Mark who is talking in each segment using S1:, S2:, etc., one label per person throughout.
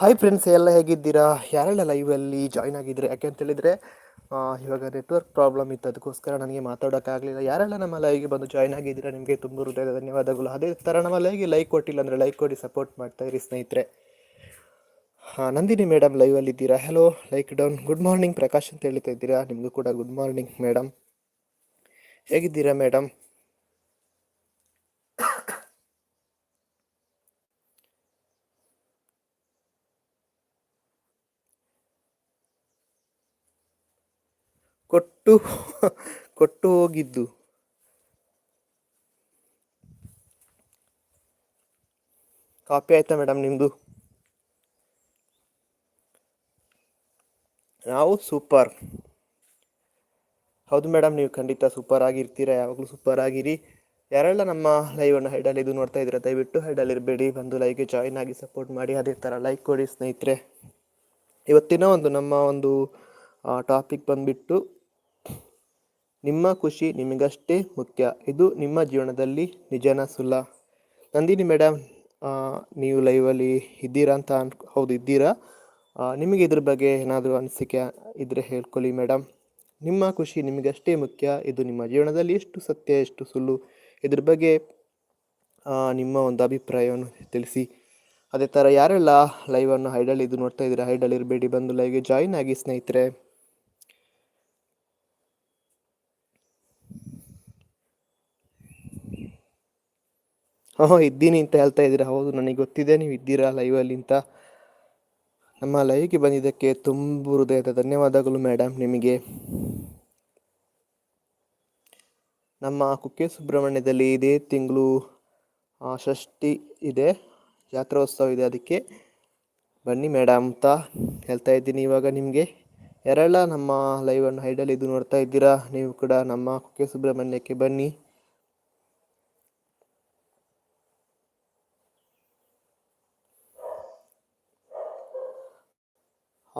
S1: Hi friends ಎಲ್ಲ ಹೇಗಿದ್ದೀರಾ? ಯಾರೆಲ್ಲ ಲೈವಲ್ಲಿ ಜಾಯ್ನ್ ಆಗಿದ್ರೆ ಯಾಕೆ ಅಂತ ಹೇಳಿದರೆ ಇವಾಗ ನೆಟ್ವರ್ಕ್ ಪ್ರಾಬ್ಲಮ್ ಇತ್ತು. ಅದಕ್ಕೋಸ್ಕರ ನನಗೆ ಮಾತಾಡೋಕ್ಕಾಗಲಿಲ್ಲ. ಯಾರೆಲ್ಲ ನಮ್ಮ ಲೈವ್ಗೆ ಬಂದು ಜಾಯ್ನ್ ಆಗಿದ್ದೀರಾ? ನಿಮಗೆ ತುಂಬ ಹೃದಯದ ಧನ್ಯವಾದಗಳು. ಅದೇ ಥರ ನಮ್ಮ ಲೈವ್ಗೆ ಲೈಕ್ ಕೊಟ್ಟಿಲ್ಲ ಅಂದರೆ ಲೈಕ್ ಕೊಡಿ ಸಪೋರ್ಟ್ ಮಾಡ್ತಾ ಇರಿ ಸ್ನೇಹಿತರೆ. ಹಾಂ ನಂದಿನಿ ಮೇಡಮ್ ಲೈವಲ್ಲಿ ಇದ್ದೀರಾ? Hello like down good morning Prakash ಅಂತ ಹೇಳ್ತಾ ಇದ್ದೀರಾ? ನಿಮಗೂ ಕೂಡ ಗುಡ್ ಮಾರ್ನಿಂಗ್ ಮೇಡಮ್ ಹೇಗಿದ್ದೀರಾ ಮೇಡಮ್ ಕೊಟ್ಟು ಕೊಟ್ಟು ಹೋಗಿದ್ದು. ಕಾಪಿ ಆಯ್ತಾ ಮೇಡಮ್ ನಿಮ್ಮದು ನಾವು ಸೂಪರ್. ಹೌದು ಮೇಡಮ್, ನೀವು ಖಂಡಿತ ಸೂಪರ್ ಆಗಿರ್ತೀರಾ, ಯಾವಾಗಲೂ ಸೂಪರ್ ಆಗಿರಿ. ಯಾರೆಲ್ಲ ನಮ್ಮ ಲೈವನ್ನು ಹೈಡಲ್ಲಿ ಇದು ನೋಡ್ತಾ ಇದ್ದೀರಾ, ದಯವಿಟ್ಟು ಹೈಡಲ್ಲಿ ಇರಬೇಡಿ. ಬಂದು ಲೈವ್ಗೆ ಜಾಯಿನ್ ಆಗಿ ಸಪೋರ್ಟ್ ಮಾಡಿ, ಅದೇ ಥರ ಲೈಕ್ ಕೊಡಿ ಸ್ನೇಹಿತರೆ. ಇವತ್ತಿನ ಒಂದು ನಮ್ಮ ಒಂದು ಟಾಪಿಕ್ ಬಂದುಬಿಟ್ಟು ನಿಮ್ಮ ಖುಷಿ ನಿಮಗಷ್ಟೇ ಮುಖ್ಯ. ಇದು ನಿಮ್ಮ ಜೀವನದಲ್ಲಿ ನಿಜನ ಸುಳ್ಳ ನಂದಿನಿ ಮೇಡಮ್ ನೀವು ಲೈವಲ್ಲಿ ಇದ್ದೀರಾ ಅಂತ ಅನ್, ಹೌದು ಇದ್ದೀರಾ. ನಿಮಗೆ ಇದ್ರ ಬಗ್ಗೆ ಏನಾದರೂ ಅನಿಸಿಕೆ ಇದ್ದರೆ ಹೇಳ್ಕೊಳ್ಳಿ ಮೇಡಮ್ ನಿಮ್ಮ ಖುಷಿ ನಿಮಗಷ್ಟೇ ಮುಖ್ಯ. ಇದು ನಿಮ್ಮ ಜೀವನದಲ್ಲಿ ಎಷ್ಟು ಸತ್ಯ, ಎಷ್ಟು ಸುಳ್ಳು, ಇದ್ರ ಬಗ್ಗೆ ನಿಮ್ಮ ಒಂದು ಅಭಿಪ್ರಾಯವನ್ನು ತಿಳಿಸಿ. ಅದೇ ಥರ ಯಾರೆಲ್ಲ ಲೈವನ್ನು ಹೈಡಲ್ ಇದು ನೋಡ್ತಾ ಇದ್ದೀರಾ ಹೈಡಲ್ ಇರಬೇಡಿ, ಬಂದು ಲೈವ್ಗೆ ಜಾಯಿನ್ ಆಗಿ ಸ್ನೇಹಿತರೆ. ಹಾಂ, ಇದ್ದೀನಿ ಅಂತ ಹೇಳ್ತಾ ಇದ್ದೀರಾ? ಹೌದು, ನನಗೆ ಗೊತ್ತಿದೆ, ನೀವು ಇದ್ದೀರಾ ಲೈವಲ್ಲಿ ಅಂತ. ನಮ್ಮ ಲೈವ್ಗೆ ಬಂದಿದ್ದಕ್ಕೆ ತುಂಬ ಹೃದಯದ ಧನ್ಯವಾದಗಳು ಮೇಡಮ್ ನಿಮಗೆ. ನಮ್ಮ ಕುಕ್ಕೆ ಸುಬ್ರಹ್ಮಣ್ಯದಲ್ಲಿ ಇದೇ ತಿಂಗಳು ಷಷ್ಠಿ ಇದೆ, ಜಾತ್ರೋತ್ಸವ ಇದೆ ಅದಕ್ಕೆ. ಬನ್ನಿ ಮೇಡಮ್ ಅಂತ ಹೇಳ್ತಾ ಇದ್ದೀನಿ ಇವಾಗ ನಿಮಗೆ. ಯಾರೆಲ್ಲ ನಮ್ಮ ಲೈವನ್ನು ಹೈಡಲ್ಲಿ ಇದು ನೋಡ್ತಾ ಇದ್ದೀರಾ, ನೀವು ಕೂಡ ನಮ್ಮ ಕುಕ್ಕೆ ಸುಬ್ರಹ್ಮಣ್ಯಕ್ಕೆ ಬನ್ನಿ.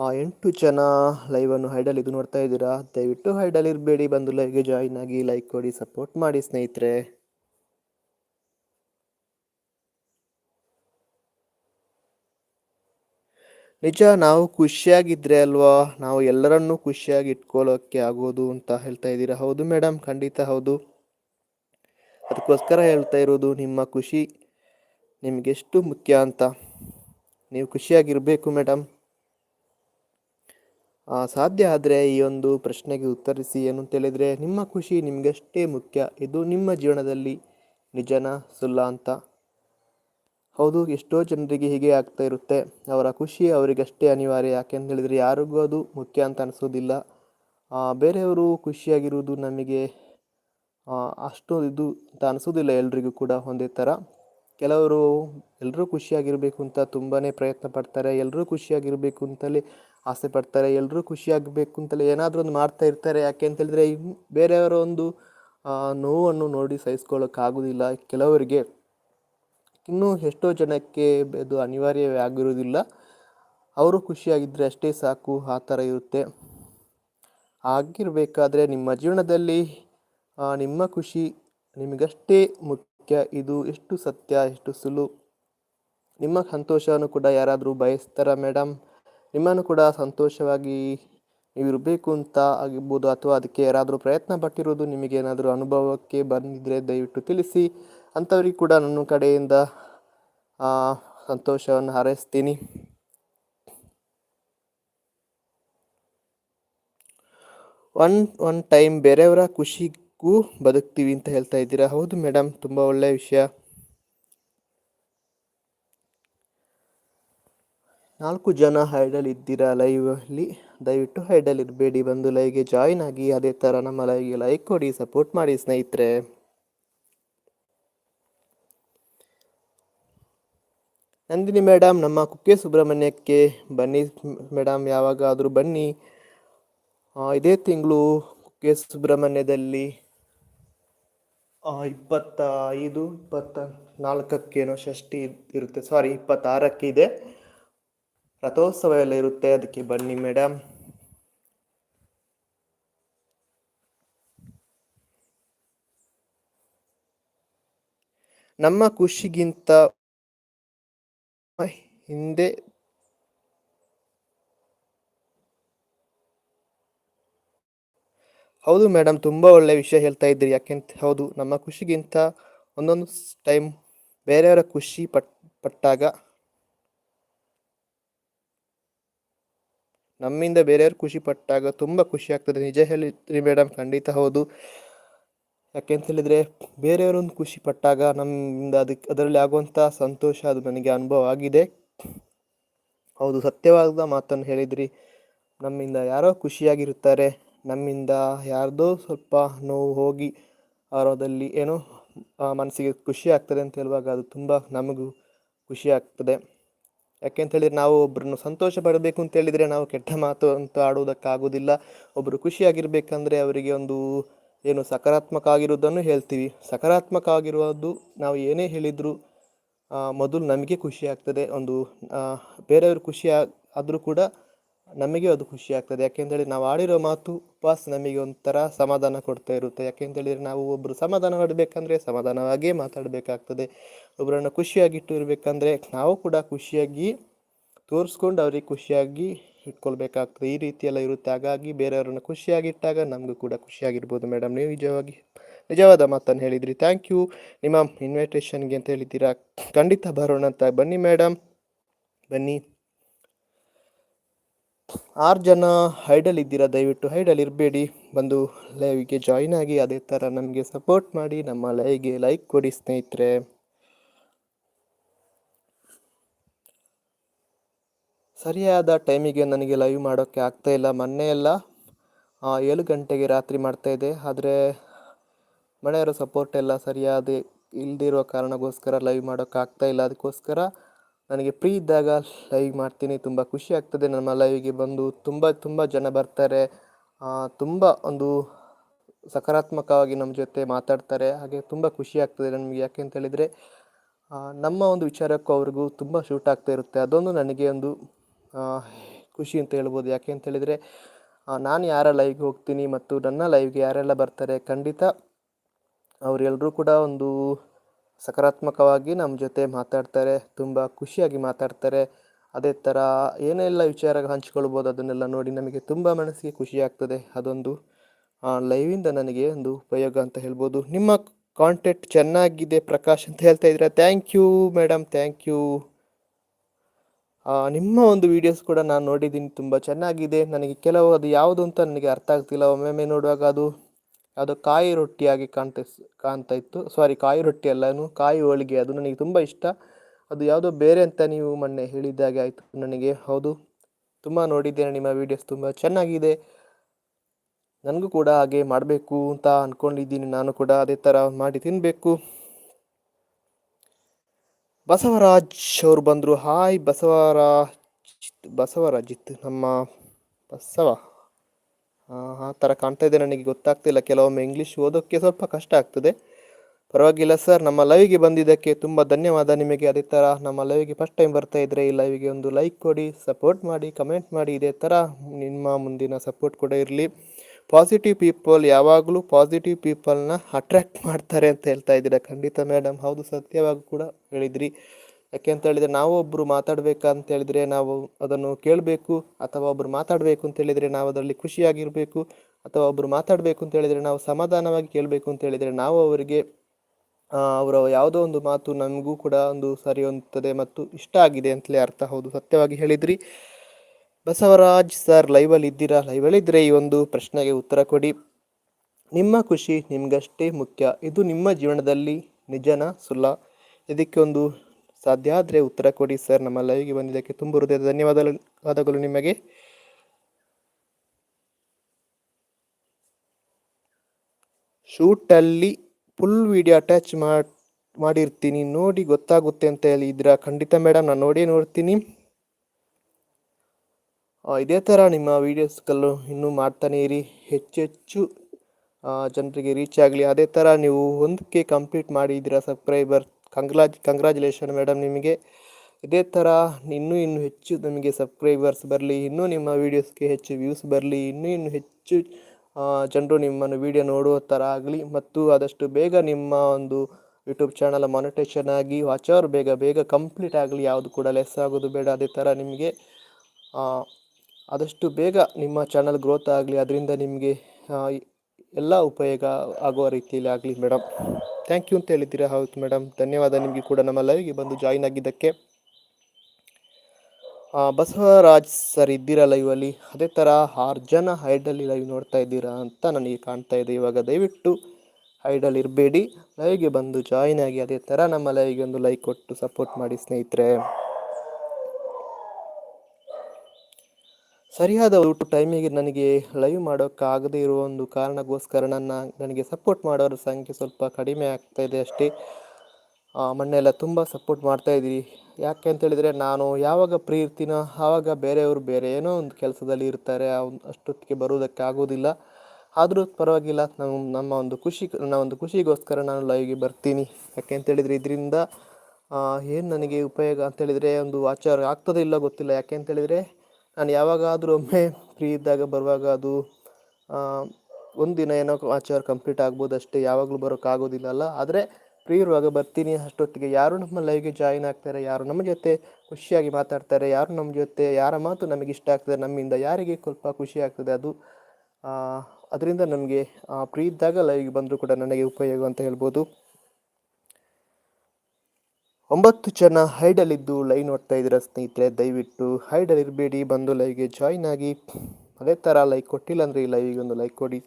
S1: ಆ ಎಂಟು ಜನ ಲೈವನ್ನು ಹೈಡಲ್ ಇದು ನೋಡ್ತಾ ಇದ್ದೀರಾ? ದಯವಿಟ್ಟು ಹೈಡಲ್ ಇರಬೇಡಿ, ಬಂದು ಲೈವ್ಗೆ ಜಾಯಿನ್ ಆಗಿ ಲೈಕ್ ಕೊಡಿ ಸಪೋರ್ಟ್ ಮಾಡಿ ಸ್ನೇಹಿತರೆ. ನಿಜ, ನಾವು ಖುಷಿಯಾಗಿದ್ರೆ ಅಲ್ವಾ? ನಾವು ಎಲ್ಲರನ್ನೂ ಖುಷಿಯಾಗಿ ಇಟ್ಕೊಳ್ಳೋಕ್ಕೆ ಆಗೋದು ಅಂತ ಹೇಳ್ತಾ ಇದ್ದೀರಾ? ಹೌದು ಮೇಡಮ್ ಖಂಡಿತ ಹೌದು. ಅದಕ್ಕೋಸ್ಕರ ಹೇಳ್ತಾ ಇರೋದು, ನಿಮ್ಮ ಖುಷಿ ನಿಮಗೆಷ್ಟು ಮುಖ್ಯ ಅಂತ. ನೀವು ಖುಷಿಯಾಗಿರಬೇಕು ಮೇಡಮ್ ಸಾಧ್ಯ ಆದರೆ ಈ ಒಂದು ಪ್ರಶ್ನೆಗೆ ಉತ್ತರಿಸಿ ಏನು ಹೇಳಿದರೆ, ನಿಮ್ಮ ಖುಷಿ ನಿಮಗಷ್ಟೇ ಮುಖ್ಯ. ಇದು ನಿಮ್ಮ ಜೀವನದಲ್ಲಿ ನಿಜನ, ಸುಳ್ಳ ಅಂತ. ಹೌದು, ಎಷ್ಟೋ ಜನರಿಗೆ ಹೀಗೆ ಆಗ್ತಾ ಇರುತ್ತೆ. ಅವರ ಖುಷಿ ಅವರಿಗಷ್ಟೇ ಅನಿವಾರ್ಯ. ಯಾಕೆ ಅಂತ ಹೇಳಿದರೆ, ಯಾರಿಗೂ ಅದು ಮುಖ್ಯ ಅಂತ ಅನಿಸೋದಿಲ್ಲ. ಬೇರೆಯವರು ಖುಷಿಯಾಗಿರುವುದು ನಮಗೆ ಅಷ್ಟು ಇದು ಅಂತ ಅನಿಸೋದಿಲ್ಲ ಎಲ್ರಿಗೂ ಕೂಡ ಒಂದೇ ಥರ. ಕೆಲವರು ಎಲ್ಲರೂ ಖುಷಿಯಾಗಿರಬೇಕು ಅಂತ ತುಂಬಾ ಪ್ರಯತ್ನ ಪಡ್ತಾರೆ. ಎಲ್ಲರೂ ಖುಷಿಯಾಗಿರಬೇಕು ಅಂತಲೇ ಆಸೆ ಪಡ್ತಾರೆ ಎಲ್ಲರೂ ಖುಷಿಯಾಗಬೇಕು ಅಂತಲೇ ಏನಾದರೂ ಒಂದು ಮಾಡ್ತಾ ಇರ್ತಾರೆ. ಯಾಕೆ ಅಂತ ಹೇಳಿದ್ರೆ ಬೇರೆಯವರ ಒಂದು ನೋವನ್ನು ನೋಡಿ ಸಹಿಸ್ಕೊಳ್ಳೋಕ್ಕಾಗೋದಿಲ್ಲ ಕೆಲವರಿಗೆ ಇನ್ನೂ ಎಷ್ಟೋ ಜನಕ್ಕೆ ಅದು ಅನಿವಾರ್ಯವೇ ಆಗಿರುವುದಿಲ್ಲ. ಅವರು ಖುಷಿಯಾಗಿದ್ದರೆ ಅಷ್ಟೇ ಸಾಕು, ಆ ಥರ ಇರುತ್ತೆ. ಆಗಿರಬೇಕಾದ್ರೆ ನಿಮ್ಮ ಜೀವನದಲ್ಲಿ ನಿಮ್ಮ ಖುಷಿ ನಿಮಗಷ್ಟೇ ಮುಖ್ಯ. ಇದು ಎಷ್ಟು ಸತ್ಯ, ಎಷ್ಟು ಸುಲು ನಿಮ್ಮ ಸಂತೋಷವನ್ನು ಕೂಡ ಯಾರಾದರೂ ಬಯಸ್ತಾರ, ಮೇಡಮ್? ನಿಮ್ಮನ್ನು ಕೂಡ ಸಂತೋಷವಾಗಿ ನೀವಿರಬೇಕು ಅಂತ ಆಗಿರ್ಬೋದು ಅಥವಾ ಅದಕ್ಕೆ ಯಾರಾದರೂ ಪ್ರಯತ್ನ ಪಟ್ಟಿರೋದು ನಿಮಗೇನಾದರೂ ಅನುಭವಕ್ಕೆ ಬಂದಿದ್ದರೆ ದಯವಿಟ್ಟು ತಿಳಿಸಿ. ಅಂಥವ್ರಿಗೆ ಕೂಡ ನನ್ನ ಕಡೆಯಿಂದ ಸಂತೋಷವನ್ನು ಹಾರೈಸ್ತೀನಿ. ಒನ್ ಒನ್ ಟೈಮ್ ಬೇರೆಯವರ ಖುಷಿಗೂ ಬದುಕ್ತೀವಿ ಅಂತ ಹೇಳ್ತಾ ಇದ್ದೀರಾ? ಹೌದು ಮೇಡಮ್, ತುಂಬ ಒಳ್ಳೆಯ ವಿಷಯ. ನಾಲ್ಕು ಜನ ಹೈಡಲ್ ಇದ್ದೀರಾ ಲೈವಲ್ಲಿ ದಯವಿಟ್ಟು ಹೈಡಲ್ ಇರಬೇಡಿ. ಬಂದು ಲೈವ್ಗೆ ಜಾಯಿನ್ ಆಗಿ, ಅದೇ ಥರ ನಮ್ಮ ಲೈವ್ಗೆ ಲೈಕ್ ಕೊಡಿ ಸಪೋರ್ಟ್ ಮಾಡಿ ಸ್ನೇಹಿತರೆ. ನಂದಿನಿ ಮೇಡಮ್ ನಮ್ಮ ಕುಕ್ಕೆ ಸುಬ್ರಹ್ಮಣ್ಯಕ್ಕೆ ಬನ್ನಿ ಮೇಡಮ್ ಯಾವಾಗಾದರೂ ಬನ್ನಿ. ಇದೇ ತಿಂಗಳು ಕುಕ್ಕೆ ಸುಬ್ರಹ್ಮಣ್ಯದಲ್ಲಿ ಇಪ್ಪತ್ತ ಐದು ಇಪ್ಪತ್ತ ನಾಲ್ಕಕ್ಕೇನೋ ಷಷ್ಠಿ ಇರುತ್ತೆ. ಸಾರಿ ಇದೆ ರಥೋತ್ಸವ ಎಲ್ಲ ಇರುತ್ತೆ ಅದಕ್ಕೆ ಬನ್ನಿ ಮೇಡಮ್. ನಮ್ಮ ಖುಷಿಗಿಂತ ಹಿಂದೆ ಹೌದು ಮೇಡಮ್, ತುಂಬಾ ಒಳ್ಳೆ ವಿಷಯ ಹೇಳ್ತಾ ಇದ್ರಿ ಯಾಕೆಂತ ಹೌದು, ನಮ್ಮ ಖುಷಿಗಿಂತ ಒಂದೊಂದು ಟೈಮ್ ಬೇರೆಯವರ ಖುಷಿ ಪಟ್, ಪಟ್ಟಾಗ ನಮ್ಮಿಂದ ಬೇರೆಯವ್ರು ಖುಷಿ ಪಟ್ಟಾಗ ತುಂಬ ಖುಷಿ ಆಗ್ತದೆ. ನಿಜ ಹೇಳಿದ್ರಿ ಮೇಡಮ್ ಖಂಡಿತ ಹೌದು. ಯಾಕೆಂತ ಹೇಳಿದರೆ ಬೇರೆಯವರೊಂದು ಖುಷಿ ಪಟ್ಟಾಗ ನಮ್ಮಿಂದ ಅದಕ್ಕೆ ಅದರಲ್ಲಿ ಆಗುವಂಥ ಸಂತೋಷ ಅದು ನನಗೆ ಅನುಭವ ಆಗಿದೆ. ಹೌದು, ಸತ್ಯವಾದ ಮಾತನ್ನು ಹೇಳಿದ್ರಿ. ನಮ್ಮಿಂದ ಯಾರೋ ಖುಷಿಯಾಗಿರುತ್ತಾರೆ. ನಮ್ಮಿಂದ ಯಾರ್ದೋ ಸ್ವಲ್ಪ ನೋವು ಹೋಗಿ ಅವರದಲ್ಲಿ ಏನೋ ಮನಸ್ಸಿಗೆ ಖುಷಿ ಆಗ್ತದೆ ಅಂತ ಹೇಳುವಾಗ ಅದು ತುಂಬ ನಮಗೂ ಖುಷಿ ಆಗ್ತದೆ. ಯಾಕೆಂತ ಹೇಳಿದ್ರೆ ನಾವು ಒಬ್ಬರನ್ನು ಸಂತೋಷ ಪಡಬೇಕು ಅಂತ ಹೇಳಿದರೆ ನಾವು ಕೆಟ್ಟ ಮಾತು ಅಂತ ಆಡುವುದಕ್ಕಾಗೋದಿಲ್ಲ ಒಬ್ಬರು ಖುಷಿಯಾಗಿರ್ಬೇಕಂದ್ರೆ ಅವರಿಗೆ ಒಂದು ಏನು ಸಕಾರಾತ್ಮಕ ಆಗಿರುವುದನ್ನು ಹೇಳ್ತೀವಿ. ಸಕಾರಾತ್ಮಕ ಆಗಿರುವುದು ನಾವು ಏನೇ ಹೇಳಿದರೂ ಮೊದಲು ನಮಗೆ ಖುಷಿ ಆಗ್ತದೆ. ಒಂದು ಬೇರೆಯವರು ಖುಷಿ ಆದರೂ ಕೂಡ ನಮಗೆ ಅದು ಖುಷಿ ಆಗ್ತದೆ. ಯಾಕೆಂತೇಳಿ ನಾವು ಆಡಿರೋ ಮಾತು ವಾಪಸ್ ನಮಗೆ ಒಂಥರ ಸಮಾಧಾನ ಕೊಡ್ತಾ ಇರುತ್ತೆ. ಯಾಕೆಂತೇಳಿದರೆ ನಾವು ಒಬ್ಬರು ಸಮಾಧಾನ ಮಾಡಬೇಕಂದ್ರೆ ಸಮಾಧಾನವಾಗಿಯೇ ಮಾತಾಡಬೇಕಾಗ್ತದೆ. ಒಬ್ಬರನ್ನು ಖುಷಿಯಾಗಿಟ್ಟು ಇರಬೇಕಂದ್ರೆ ನಾವು ಕೂಡ ಖುಷಿಯಾಗಿ ತೋರಿಸ್ಕೊಂಡು ಅವ್ರಿಗೆ ಖುಷಿಯಾಗಿ ಇಟ್ಕೊಳ್ಬೇಕಾಗ್ತದೆ. ಈ ರೀತಿ ಎಲ್ಲ ಇರುತ್ತೆ. ಹಾಗಾಗಿ ಬೇರೆಯವರನ್ನು ಖುಷಿಯಾಗಿಟ್ಟಾಗ ನಮಗೂ ಕೂಡ ಖುಷಿಯಾಗಿರ್ಬೋದು ಮೇಡಮ್. ನೀವು ನಿಜವಾಗಿ ನಿಜವಾದ ಮಾತನ್ನು ಹೇಳಿದ್ರಿ. ಥ್ಯಾಂಕ್ ಯು ನಿಮ್ಮ ಇನ್ವಿಟೇಷನ್ಗೆ ಅಂತ ಹೇಳಿದ್ದೀರಾ? ಖಂಡಿತ ಬರೋಣ ಅಂತ. ಬನ್ನಿ ಮೇಡಮ್. ಬನ್ನಿ. ಆರು ಜನ ಹೈಡಲ್ ಇದ್ದೀರಾ? ದಯವಿಟ್ಟು ಹೈಡಲ್ ಇರಬೇಡಿ. ಬಂದು ಲೈವ್ಗೆ ಜಾಯಿನ್ ಆಗಿ ಅದೇ ಥರ ನಮಗೆ ಸಪೋರ್ಟ್ ಮಾಡಿ, ನಮ್ಮ ಲೈವ್ಗೆ ಲೈಕ್ ಕೊಡಿ ಸ್ನೇಹಿತರೆ. ಸರಿಯಾದ ಟೈಮಿಗೆ ನನಗೆ ಲೈವ್ ಮಾಡೋಕ್ಕೆ ಆಗ್ತಾ ಇಲ್ಲ. ಮೊನ್ನೆ ಎಲ್ಲ ಏಳು ಗಂಟೆಗೆ ರಾತ್ರಿ ಮಾಡ್ತಾ ಇದ್ದೆ. ಆದರೆ ಮನೆಯವರ ಸಪೋರ್ಟ್ ಎಲ್ಲ ಸರಿಯಾದ ಇಲ್ದಿರೋ ಕಾರಣಕ್ಕೋಸ್ಕರ ಲೈವ್ ಮಾಡೋಕ್ಕಾಗ್ತಾ ಇಲ್ಲ. ಅದಕ್ಕೋಸ್ಕರ ನನಗೆ ಫ್ರೀ ಇದ್ದಾಗ ಲೈವ್ ಮಾಡ್ತೀನಿ. ತುಂಬ ಖುಷಿ ಆಗ್ತದೆ. ನಮ್ಮ ಲೈವ್ಗೆ ಬಂದು ತುಂಬ ತುಂಬ ಜನ ಬರ್ತಾರೆ. ತುಂಬ ಒಂದು ಸಕಾರಾತ್ಮಕವಾಗಿ ನಮ್ಮ ಜೊತೆ ಮಾತಾಡ್ತಾರೆ. ಹಾಗೆ ತುಂಬ ಖುಷಿ ಆಗ್ತದೆ ನಮಗೆ. ಯಾಕೆ ಅಂತ ಹೇಳಿದರೆ ನಮ್ಮ ಒಂದು ವಿಚಾರಕ್ಕೂ ಅವ್ರಿಗೂ ತುಂಬ ಶೂಟ್ ಆಗ್ತಾ ಇರುತ್ತೆ. ಅದೊಂದು ನನಗೆ ಒಂದು ಖುಷಿ ಅಂತ ಹೇಳ್ಬೋದು. ಯಾಕೆ ಅಂತ ಹೇಳಿದರೆ ನಾನು ಯಾರ ಲೈವ್ಗೆ ಹೋಗ್ತೀನಿ ಮತ್ತು ನನ್ನ ಲೈವ್ಗೆ ಯಾರೆಲ್ಲ ಬರ್ತಾರೆ ಖಂಡಿತ ಅವರೆಲ್ಲರೂ ಕೂಡ ಒಂದು ಸಕಾರಾತ್ಮಕವಾಗಿ ನಮ್ಮ ಜೊತೆ ಮಾತಾಡ್ತಾರೆ, ತುಂಬ ಖುಷಿಯಾಗಿ ಮಾತಾಡ್ತಾರೆ. ಅದೇ ಥರ ಏನೆಲ್ಲ ವಿಚಾರ ಹಂಚ್ಕೊಳ್ಬೋದು ಅದನ್ನೆಲ್ಲ ನೋಡಿ ನಮಗೆ ತುಂಬ ಮನಸ್ಸಿಗೆ ಖುಷಿ ಆಗ್ತದೆ. ಅದೊಂದು ಲೈವಿಂದ ನನಗೆ ಒಂದು ಉಪಯೋಗ ಅಂತ ಹೇಳ್ಬೋದು. ನಿಮ್ಮ ಕಾಂಟೆಂಟ್ ಚೆನ್ನಾಗಿದೆ ಪ್ರಕಾಶ್ ಅಂತ ಹೇಳ್ತಾ ಇದ್ದೀರಾ thank you madam thank you ನಿಮ್ಮ ಒಂದು ವಿಡಿಯೋಸ್ ಕೂಡ ನಾನು ನೋಡಿದ್ದೀನಿ, ತುಂಬ ಚೆನ್ನಾಗಿದೆ. ನನಗೆ ಕೆಲವು ಅದು ಯಾವುದು ಅಂತ ನನಗೆ ಅರ್ಥ ಆಗ್ತಿಲ್ಲ. ಒಮ್ಮೊಮ್ಮೆ ನೋಡುವಾಗ ಅದು ಯಾವುದೋ ಕಾಯಿ ರೊಟ್ಟಿಯಾಗಿ ಕಾಣ್ತಾ ಕಾಣ್ತಾ ಇತ್ತು. ಸಾರಿ ಕಾಯಿ ರೊಟ್ಟಿ ಅಲ್ಲನು ಕಾಯಿ ಹೋಳಿಗೆ. ಅದು ನನಗೆ ತುಂಬ ಇಷ್ಟ. ಅದು ಯಾವುದೋ ಬೇರೆ ಅಂತ ನೀವು ಮೊನ್ನೆ ಹೇಳಿದ್ದಾಗೆ ಆಯಿತು ನನಗೆ. ಹೌದು, ತುಂಬ ನೋಡಿದ್ದೇನೆ ನಿಮ್ಮ ವಿಡಿಯೋಸ್ ತುಂಬ ಚೆನ್ನಾಗಿದೆ. ನನಗೂ ಕೂಡ ಹಾಗೆ ಮಾಡಬೇಕು ಅಂತ ಅಂದ್ಕೊಂಡಿದ್ದೀನಿ ನಾನು ಕೂಡ ಅದೇ ಥರ ಮಾಡಿ ತಿನ್ನಬೇಕು ಬಸವರಾಜ್ ಅವರು ಬಂದರು. ಹಾಯ್ ಬಸವರಾಜ್, ಬಸವರಾಜಿತ್, ನಮ್ಮ ಬಸವ. ಆ ಥರ ಕಾಣ್ತಾ ಇದೆ. ನನಗೆ ಗೊತ್ತಾಗ್ತಿಲ್ಲ. ಕೆಲವೊಮ್ಮೆ ಇಂಗ್ಲೀಷ್ ಓದೋಕ್ಕೆ ಸ್ವಲ್ಪ ಕಷ್ಟ ಆಗ್ತದೆ. ಪರವಾಗಿಲ್ಲ ಸರ್. ನಮ್ಮ ಲೈವ್ಗೆ ಬಂದಿದ್ದಕ್ಕೆ ತುಂಬ ಧನ್ಯವಾದ ನಿಮಗೆ. ಅದೇ ಥರ ನಮ್ಮ ಲೈವ್ಗೆ ಫಸ್ಟ್ ಟೈಮ್ ಬರ್ತಾ ಇದ್ದರೆ ಈ ಲೈವಿಗೆ ಒಂದು ಲೈಕ್ ಕೊಡಿ ಸಪೋರ್ಟ್ ಮಾಡಿ ಕಮೆಂಟ್ ಮಾಡಿ. ಇದೇ ಥರ ನಿಮ್ಮ ಮುಂದಿನ ಸಪೋರ್ಟ್ ಕೂಡ ಇರಲಿ. ಪಾಸಿಟಿವ್ ಪೀಪಲ್ ಯಾವಾಗಲೂ ಪಾಸಿಟಿವ್ ಪೀಪಲ್ನ ಅಟ್ರ್ಯಾಕ್ಟ್ ಮಾಡ್ತಾರೆ ಅಂತ ಹೇಳ್ತಾ ಇದ್ದೀರಾ. ಖಂಡಿತ ಮೇಡಮ್ ಹೌದು ಸತ್ಯವಾಗೂ ಕೂಡ ಹೇಳಿದ್ರಿ. ಯಾಕೆ ಅಂತ ಹೇಳಿದ್ರೆ ನಾವು ಒಬ್ಬರು ಮಾತಾಡಬೇಕಂತ ಹೇಳಿದ್ರೆ ನಾವು ಅದನ್ನು ಕೇಳಬೇಕು ಅಥವಾ ಒಬ್ಬರು ಮಾತಾಡಬೇಕು ಅಂತ ಹೇಳಿದ್ರೆ ನಾವು ಅದರಲ್ಲಿ ಖುಷಿಯಾಗಿರಬೇಕು ಅಥವಾ ಒಬ್ಬರು ಮಾತಾಡಬೇಕು ಅಂತ ಹೇಳಿದ್ರೆ ನಾವು ಸಮಾಧಾನವಾಗಿ ಕೇಳಬೇಕು ಅಂತ ಹೇಳಿದ್ರೆ ನಾವು ಅವರಿಗೆ ಅವರ ಯಾವುದೋ ಒಂದು ಮಾತು ನಮಗೂ ಕೂಡ ಒಂದು ಸರಿ ಹೊಂದುತ್ತದೆ ಮತ್ತು ಇಷ್ಟ ಆಗಿದೆ ಅಂತಲೇ ಅರ್ಥ ಹೌದು. ಸತ್ಯವಾಗಿ ಹೇಳಿದ್ರಿ. ಬಸವರಾಜ್ ಸರ್, ಲೈವಲ್ಲಿ ಇದ್ದೀರಾ? ಲೈವಲ್ಲಿ ಇದ್ದರೆ ಈ ಒಂದು ಪ್ರಶ್ನೆಗೆ ಉತ್ತರ ಕೊಡಿ. ನಿಮ್ಮ ಖುಷಿ ನಿಮಗಷ್ಟೇ ಮುಖ್ಯ. ಇದು ನಿಮ್ಮ ಜೀವನದಲ್ಲಿ ನಿಜನ ಸುಲ್ಲ ಇದಕ್ಕೆ ಒಂದು ಸಾಧ್ಯ ಆದರೆ ಉತ್ತರ ಕೊಡಿ ಸರ್. ನಮ್ಮ ಲೈವ್ಗೆ ಬಂದಿದ್ದಕ್ಕೆ ತುಂಬ ಹೃದಯದ ಧನ್ಯವಾದಗಳು. ವಾದಗಳು ನಿಮಗೆ. ಶೂಟಲ್ಲಿ ಫುಲ್ ವಿಡಿಯೋ ಅಟ್ಯಾಚ್ ಮಾಡಿ ಮಾಡಿರ್ತೀನಿ. ನೋಡಿ ಗೊತ್ತಾಗುತ್ತೆ ಅಂತ ಹೇಳಿದ್ರ ಖಂಡಿತ ಮೇಡಮ್ ನಾನು ನೋಡಿ ನೋಡ್ತೀನಿ. ಇದೇ ಥರ ನಿಮ್ಮ ವೀಡಿಯೋಸ್ಗಳು ಇನ್ನೂ ಮಾಡ್ತಾನೇ ಇರಿ. ಹೆಚ್ಚೆಚ್ಚು ಜನರಿಗೆ ರೀಚ್ ಆಗಲಿ. ಅದೇ ಥರ ನೀವು ಒಂದಕ್ಕೆ ಕಂಪ್ಲೀಟ್ ಮಾಡಿದ್ದೀರಾ ಸಬ್ಸ್ಕ್ರೈಬರ್ ಕಂಗ್ರಾಜ್ ಕಂಗ್ರ್ಯಾಚುಲೇಷನ್ ಮೇಡಮ್ ನಿಮಗೆ. ಇದೇ ಥರ ಇನ್ನೂ ಇನ್ನೂ ಹೆಚ್ಚು ನಿಮಗೆ ಸಬ್ಸ್ಕ್ರೈಬರ್ಸ್ ಬರಲಿ, ಇನ್ನೂ ನಿಮ್ಮ ವೀಡಿಯೋಸ್ಗೆ ಹೆಚ್ಚು ವ್ಯೂಸ್ ಬರಲಿ, ಇನ್ನೂ ಇನ್ನೂ ಹೆಚ್ಚು ಜನರು ನಿಮ್ಮನ್ನು ವಿಡಿಯೋ ನೋಡುವ ಥರ ಆಗಲಿ. ಮತ್ತು ಆದಷ್ಟು ಬೇಗ ನಿಮ್ಮ ಒಂದು ಯೂಟ್ಯೂಬ್ ಚಾನಲ್ ಮಾನಿಟೇಷನ್ ಆಗಿ ವಾಚ್ ಬೇಗ ಬೇಗ ಕಂಪ್ಲೀಟ್ ಆಗಲಿ. ಯಾವುದು ಕೂಡ ಲೆಸ್ ಆಗೋದು ಬೇಡ, ಅದೇ ಥರ ನಿಮಗೆ ಆದಷ್ಟು ಬೇಗ ನಿಮ್ಮ ಚಾನಲ್ ಗ್ರೋತ್ ಆಗಲಿ. ಅದರಿಂದ ನಿಮಗೆ ಎಲ್ಲ ಉಪಯೋಗ ಆಗುವ ರೀತಿಯಲ್ಲಿ ಆಗಲಿ ಮೇಡಮ್. ಥ್ಯಾಂಕ್ ಯು ಅಂತ ಹೇಳಿದ್ದೀರಾ? ಹೌದು ಮೇಡಮ್. ಧನ್ಯವಾದ. ನಿಮಗೆ ಕೂಡ ನಮ್ಮ ಲೈವ್ಗೆ ಬಂದು ಜಾಯಿನ್ ಆಗಿದ್ದಕ್ಕೆ. ಬಸವರಾಜ್ ಸರ್ ಇದ್ದೀರಾ ಲೈವಲ್ಲಿ ಅದೇ ಥರ ಆರು ಜನ ಹೈಡಲ್ಲಿ ಲೈವ್ ನೋಡ್ತಾ ಇದ್ದೀರಾ ಅಂತ ನನಗೆ ಕಾಣ್ತಾ ಇದೆ. ಇವಾಗ ದಯವಿಟ್ಟು ಹೈಡಲ್ಲಿ ಇರಬೇಡಿ. ಲೈವ್ಗೆ ಬಂದು ಜಾಯಿನ್ ಆಗಿ ಅದೇ ಥರ ನಮ್ಮ ಲೈವ್ಗೆ ಒಂದು ಲೈಕ್ ಕೊಟ್ಟು ಸಪೋರ್ಟ್ ಮಾಡಿ ಸ್ನೇಹಿತರೆ. ಸರಿಯಾದ ಊಟ ಟೈಮಿಗೆ ನನಗೆ ಲೈವ್ ಮಾಡೋಕ್ಕಾಗದೇ ಇರುವ ಒಂದು ಕಾರಣಕ್ಕೋಸ್ಕರ ನನ್ನ, ನನಗೆ ಸಪೋರ್ಟ್ ಮಾಡೋರ ಸಂಖ್ಯೆ ಸ್ವಲ್ಪ ಕಡಿಮೆ ಆಗ್ತಾ ಇದೆ ಅಷ್ಟೇ. ಮೊನ್ನೆಲ್ಲ ತುಂಬ ಸಪೋರ್ಟ್ ಮಾಡ್ತಾ ಇದ್ದೀರಿ. ಯಾಕೆ ಅಂತೇಳಿದರೆ ನಾನು ಯಾವಾಗ ಫ್ರೀ ಇರ್ತೀನೋ ಆವಾಗ ಬೇರೆಯವರು ಬೇರೆ ಏನೋ ಒಂದು ಕೆಲಸದಲ್ಲಿ ಇರ್ತಾರೆ ಅಷ್ಟೊತ್ತಿಗೆ ಬರೋದಕ್ಕೆ ಆಗೋದಿಲ್ಲ ಆದರೂ ಪರವಾಗಿಲ್ಲ ನಮ್ಮ ನಮ್ಮ ಒಂದು ಖುಷಿ, ನನ್ನ ಒಂದು ಖುಷಿಗೋಸ್ಕರ ನಾನು ಲೈವ್ಗೆ ಬರ್ತೀನಿ. ಯಾಕೆ ಅಂತೇಳಿದರೆ ಇದರಿಂದ ಏನು ನನಗೆ ಉಪಯೋಗ ಅಂತೇಳಿದರೆ ಒಂದು ಆಚಾರ ಆಗ್ತದೆ ಇಲ್ಲ ಗೊತ್ತಿಲ್ಲ. ಯಾಕೆ ಅಂತ ಹೇಳಿದರೆ ನಾನು ಯಾವಾಗಾದರೂ ಒಮ್ಮೆ ಫ್ರೀ ಇದ್ದಾಗ ಬರುವಾಗ ಅದು ಒಂದಿನ ಏನೋ ಆಚಾರ ಕಂಪ್ಲೀಟ್ ಆಗ್ಬೋದು ಅಷ್ಟೇ ಯಾವಾಗಲೂ ಬರೋಕ್ಕಾಗೋದಿಲ್ಲಲ್ಲ. ಆದರೆ ಫ್ರೀ ಇರುವಾಗ ಬರ್ತೀನಿ ಅಷ್ಟೊತ್ತಿಗೆ. ಯಾರು ನಮ್ಮ ಲೈವ್ಗೆ ಜಾಯಿನ್ ಆಗ್ತಾರೆ, ಯಾರು ನಮ್ಮ ಜೊತೆ ಖುಷಿಯಾಗಿ ಮಾತಾಡ್ತಾರೆ, ಯಾರು ನಮ್ಮ ಜೊತೆ, ಯಾರ ಮಾತು ನಮಗೆ ಇಷ್ಟ ಆಗ್ತದೆ, ನಮ್ಮಿಂದ ಯಾರಿಗೆ ಸ್ವಲ್ಪ ಖುಷಿ ಆಗ್ತದೆ, ಅದು ಅದರಿಂದ ನಮಗೆ ಫ್ರೀ ಇದ್ದಾಗ ಲೈವ್ಗೆ ಬಂದರೂ ಕೂಡ ನನಗೆ ಉಪಯೋಗ ಅಂತ ಹೇಳ್ಬೋದು. ಒಂಬತ್ತು ಜನ ಹೈಡಲ್ಲಿದ್ದು ಲೈನ್ ನೋಡ್ತಾ ಇದ್ದೀರಾ ಸ್ನೇಹಿತರೆ, ದಯವಿಟ್ಟು ಹೈಡಲ್ ಇರಬೇಡಿ, ಬಂದು ಲೈವ್ಗೆ ಜಾಯ್ನ್ ಆಗಿ. ಅದೇ ಥರ ಲೈಕ್ ಕೊಟ್ಟಿಲ್ಲ ಅಂದರೆ ಈ ಲೈವಿಗೆ ಒಂದು ಲೈಕ್ ಕೊಡಿ.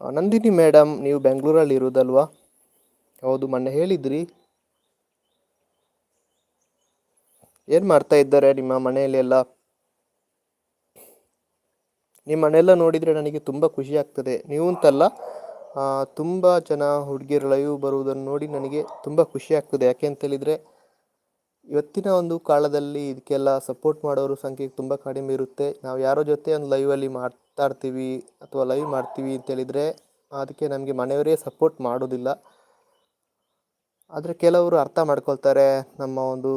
S1: ನಂದಿನಿ ಮೇಡಮ್ ನೀವು ಬೆಂಗಳೂರಲ್ಲಿ ಇರೋದಲ್ವಾ? ಹೌದು, ಮೊನ್ನೆ ಹೇಳಿದ್ರಿ. ಏನು ಮಾಡ್ತಾ ಇದ್ದಾರೆ ನಿಮ್ಮ ಮನೆಯಲ್ಲಿ ಎಲ್ಲ ನಿಮ್ಮ ಮನೆಯೆಲ್ಲ ನೋಡಿದರೆ ನನಗೆ ತುಂಬ ಖುಷಿ ಆಗ್ತದೆ ನೀವು ಅಂತಲ್ಲ ತುಂಬ ಜನ ಹುಡುಗಿಯರು ಲೈವ್ ಬರುವುದನ್ನು ನೋಡಿ ನನಗೆ ತುಂಬ ಖುಷಿ ಆಗ್ತದೆ ಯಾಕೆ ಅಂತ ಹೇಳಿದರೆ ಇವತ್ತಿನ ಒಂದು ಕಾಲದಲ್ಲಿ ಇದಕ್ಕೆಲ್ಲ ಸಪೋರ್ಟ್ ಮಾಡೋರು ಸಂಖ್ಯೆ ತುಂಬ ಕಡಿಮೆ ಇರುತ್ತೆ. ನಾವು ಯಾರೋ ಜೊತೆ ಒಂದು ಲೈವಲ್ಲಿ ಮಾತಾಡ್ತೀವಿ ಅಥವಾ ಲೈವ್ ಮಾಡ್ತೀವಿ ಅಂತೇಳಿದರೆ, ಅದಕ್ಕೆ ನಮಗೆ ಮನೆಯವರೇ ಸಪೋರ್ಟ್ ಮಾಡೋದಿಲ್ಲ. ಆದರೆ ಕೆಲವರು ಅರ್ಥ ಮಾಡ್ಕೊಳ್ತಾರೆ, ನಮ್ಮ ಒಂದು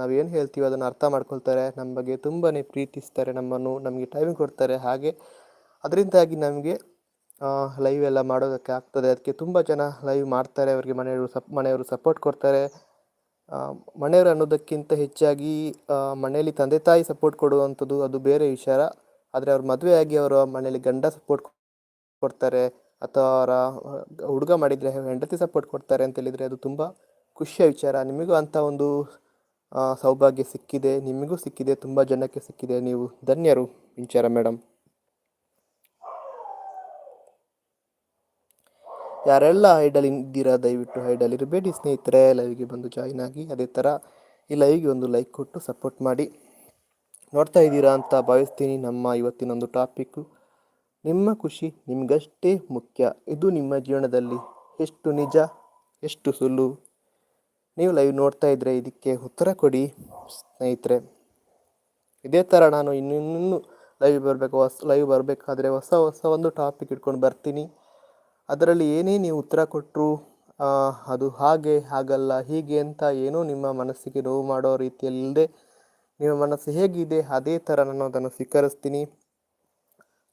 S1: ನಾವೇನು ಹೇಳ್ತೀವಿ ಅದನ್ನು ಅರ್ಥ ಮಾಡ್ಕೊಳ್ತಾರೆ ನಮ್ಮ ಬಗ್ಗೆ ತುಂಬಾ ಪ್ರೀತಿಸ್ತಾರೆ ನಮ್ಮನ್ನು, ನಮಗೆ ಟೈಮಿಂಗ್ ಕೊಡ್ತಾರೆ ಹಾಗೆ. ಅದರಿಂದಾಗಿ ನಮಗೆ ಲೈವ್ ಎಲ್ಲ ಮಾಡೋದಕ್ಕೆ ಆಗ್ತದೆ. ಅದಕ್ಕೆ ತುಂಬ ಜನ ಲೈವ್ ಮಾಡ್ತಾರೆ, ಅವರಿಗೆ ಮನೆಯವರು ಸಪ್, ಮನೆಯವರು ಸಪೋರ್ಟ್ ಕೊಡ್ತಾರೆ. ಮನೆಯವರು ಅನ್ನೋದಕ್ಕಿಂತ ಹೆಚ್ಚಾಗಿ ಮನೆಯಲ್ಲಿ ತಂದೆ ತಾಯಿ ಸಪೋರ್ಟ್ ಕೊಡುವಂಥದ್ದು ಅದು ಬೇರೆ ವಿಚಾರ. ಆದರೆ ಅವ್ರ ಮದುವೆಯಾಗಿ ಅವರ ಮನೆಯಲ್ಲಿ ಗಂಡ ಸಪೋರ್ಟ್ ಕೊಡ್ತಾರೆ. ಅಥವಾ ಹುಡುಗ ಮಾಡಿದರೆ ಹೆಂಡತಿ ಸಪೋರ್ಟ್ ಕೊಡ್ತಾರೆ ಅಂತ ಹೇಳಿದರೆ ಅದು ತುಂಬ ಖುಷಿಯ ವಿಚಾರ. ನಿಮಗೂ ಅಂಥ ಒಂದು ಸೌಭಾಗ್ಯ ಸಿಕ್ಕಿದೆ. ನಿಮಗೂ ಸಿಕ್ಕಿದೆ. ತುಂಬ ಜನಕ್ಕೆ ಸಿಕ್ಕಿದೆ. ನೀವು ಧನ್ಯರು, ವಿಚಾರ ಮೇಡಮ್ ಯಾರೆಲ್ಲ ಐಡಲ್ ಇದ್ದೀರಾ, ದಯವಿಟ್ಟು ಐಡಲ್ ಇರಬೇಡಿ. ಸ್ನೇಹಿತರೆ ಲೈವ್ಗೆ ಬಂದು ಜಾಯಿನ್ ಆಗಿ ಅದೇ ಥರ ಈ ಲೈವ್ಗೆ ಒಂದು ಲೈಕ್ ಕೊಟ್ಟು ಸಪೋರ್ಟ್ ಮಾಡಿ. ನೋಡ್ತಾ ಇದ್ದೀರಾ ಅಂತ ಭಾವಿಸ್ತೀನಿ. ನಮ್ಮ ಇವತ್ತಿನೊಂದು ಟಾಪಿಕ್ಕು ನಿಮ್ಮ ಖುಷಿ ನಿಮಗಷ್ಟೇ ಮುಖ್ಯ. ಇದು ನಿಮ್ಮ ಜೀವನದಲ್ಲಿ ಎಷ್ಟು ನಿಜ, ಎಷ್ಟು ಸುಳ್ಳು. ನೀವು ಲೈವ್ ನೋಡ್ತಾ ಇದ್ದರೆ ಇದಕ್ಕೆ ಉತ್ತರ ಕೊಡಿ, ಸ್ನೇಹಿತರೆ. ಇದೇ ಥರ ನಾನು ಇನ್ನಿನ್ನೂ ಲೈವ್ ಬರಬೇಕು, ಹೊಸ ಲೈವ್ ಬರಬೇಕಾದ್ರೆ ಹೊಸ ಹೊಸ ಒಂದು ಟಾಪಿಕ್ ಇಟ್ಕೊಂಡು ಬರ್ತೀನಿ. ಅದರಲ್ಲಿ ಏನೇ ನೀವು ಉತ್ತರ ಕೊಟ್ಟರು ಅದು ಹಾಗೆ, ಹಾಗಲ್ಲ, ಹೀಗೆ ಅಂತ ಏನೂ ನಿಮ್ಮ ಮನಸ್ಸಿಗೆ ನೋವು ಮಾಡೋ ರೀತಿಯಲ್ಲಿ ಇಲ್ಲದೆ, ನಿಮ್ಮ ಮನಸ್ಸು ಹೇಗಿದೆ, ಅದೇ ಥರ ನಾನು ಅದನ್ನು ಸ್ವೀಕರಿಸ್ತೀನಿ.